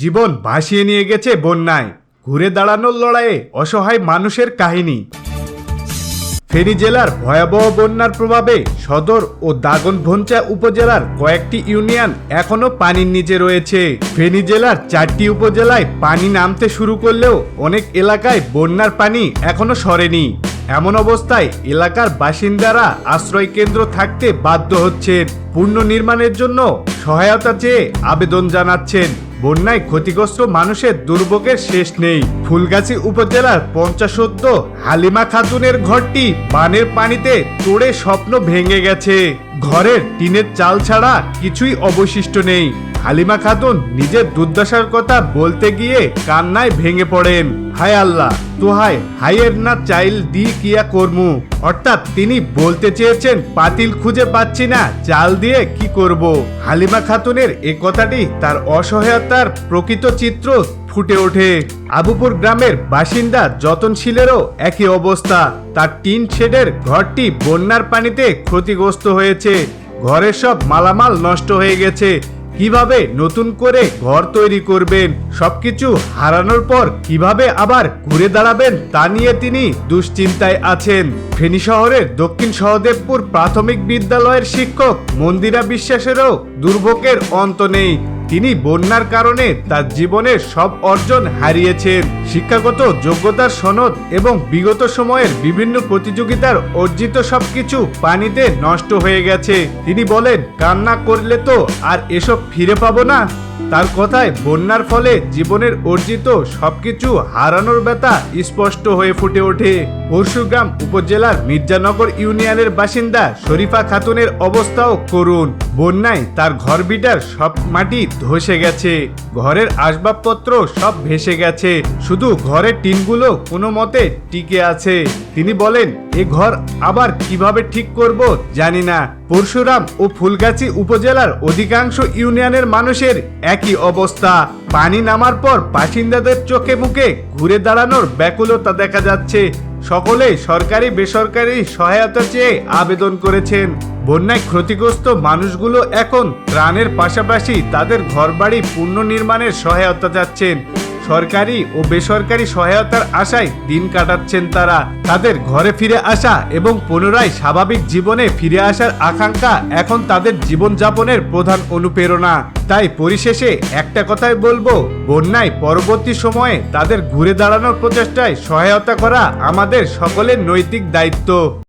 জীবন ভাসিয়ে নিয়ে গেছে বন্যায়। ঘুরে দাঁড়ানোর লড়াইয়ে অসহায় মানুষের কাহিনী। ফেনী জেলার ভয়াবহ বন্যার প্রভাবে সদর ও দাগনভঞ্চা উপজেলার কয়েকটি ইউনিয়ন এখনও পানির নিচে রয়েছে। ফেনী জেলার চারটি উপজেলায় পানি নামতে শুরু করলেও অনেক এলাকায় বন্যার পানি এখনও সরেনি। এমন অবস্থায় এলাকার বাসিন্দারা আশ্রয় কেন্দ্র থাকতে বাধ্য হচ্ছেন। পুনর্নির্মাণের জন্য সহায়তা চেয়ে আবেদন জানাচ্ছেন। বন্যায় ক্ষতিগ্রস্ত মানুষের দুর্ভোগের শেষ নেই। ফুলগাছি উপজেলার পঞ্চাশোদ্দ হালিমা খাতুনের ঘরটি বানের পানিতে তোড়ে স্বপ্ন ভেঙে গেছে। ঘরের টিনের চাল ছাড়া কিছুই অবশিষ্ট নেই। হালিমা খাতুন নিজের দুর্দশার কথা বলতে গিয়ে কান্নায় ভেঙে পড়েন। হায় আল্লাহ, তোহায় হাইয়ের না চাইল দি কিয়া কর্মু? অর্থাৎ তিনি বলতে চেয়েছেন, পাতিল খুঁজে পাচ্ছি না, চাল দিয়ে কি করব? হালিমা খাতুনের এ কথাটি তার অসহায়তার প্রকৃত চিত্র ফুটে ওঠে। আবুপুর গ্রামের বাসিন্দা যতনশীলেরও একই অবস্থা। তার টিন শেডের ঘরটি বন্যার পানিতে ক্ষতিগ্রস্ত হয়েছে। ঘরের সব মালামাল নষ্ট হয়ে গেছে। কীভাবে নতুন করে ঘর তৈরি করবেন, সবকিছু হারানোর পর কীভাবে আবার ঘুরে দাঁড়াবেন তা নিয়ে তিনি দুশ্চিন্তায় আছেন। ফেনী শহরের দক্ষিণ সহদেবপুর প্রাথমিক বিদ্যালয়ের শিক্ষক মন্দিরা বিশ্বাসেরও দুর্ভোগের অন্ত নেই। তিনি বন্যার কারণে তার জীবনের সব অর্জন হারিয়েছেন। শিক্ষাগত যোগ্যতার সনদ এবং বিগত সময়ের বিভিন্ন প্রতিযোগিতার অর্জিত সবকিছু পানিতে নষ্ট হয়ে গেছে। তিনি বলেন, কান্না করলে তো আর এসব ফিরে পাবো না। তার কথায়, বন্যার ফলে জীবনের অর্জিত সবকিছু হারানোর ব্যথা স্পষ্ট হয়ে ফুটে ওঠে। পরশুগ্রাম উপজেলার মির্জানগর ইউনিয়নের বাসিন্দা শরীফা খাতুনের অবস্থাও করুন। বন্যায় তার ঘরবিটার সব মাটি ধসে গেছে। ঘরের আসবাবপত্র সব ভেসে গেছে। শুধু ঘরের টিনগুলো কোনো মতে টিকে আছে। তিনি বলেন, এ ঘর আবার কীভাবে ঠিক করব জানি না। পরশুরাম ও ফুলগাছি উপজেলার অধিকাংশ ইউনিয়নের মানুষের একই অবস্থা। পানি নামার পর বাসিন্দাদের চোখে মুখে ঘুরে দাঁড়ানোর ব্যাকুলতা দেখা যাচ্ছে। সকলে সরকারি বেসরকারি সহায়তা চেয়ে আবেদন করেছেন। বন্যায় ক্ষতিগ্রস্ত মানুষগুলো এখন ত্রাণের পাশাপাশি তাদের ঘরবাড়ি পুনর্নির্মাণের সহায়তা চাচ্ছেন সরকারি ও বেসরকারি সহায়তার আশায় দিন কাটাচ্ছেন তারা। তাদের ঘরে ফিরে আসা এবং পুনরায় স্বাভাবিক জীবনে ফিরে আসার আকাঙ্ক্ষা এখন তাদের জীবনযাপনের প্রধান অনুপ্রেরণা। তাই পরিশেষে একটা কথাই বলব, বন্যায় পরবর্তী সময়ে তাদের ঘুরে দাঁড়ানোর প্রচেষ্টায় সহায়তা করা আমাদের সকলের নৈতিক দায়িত্ব।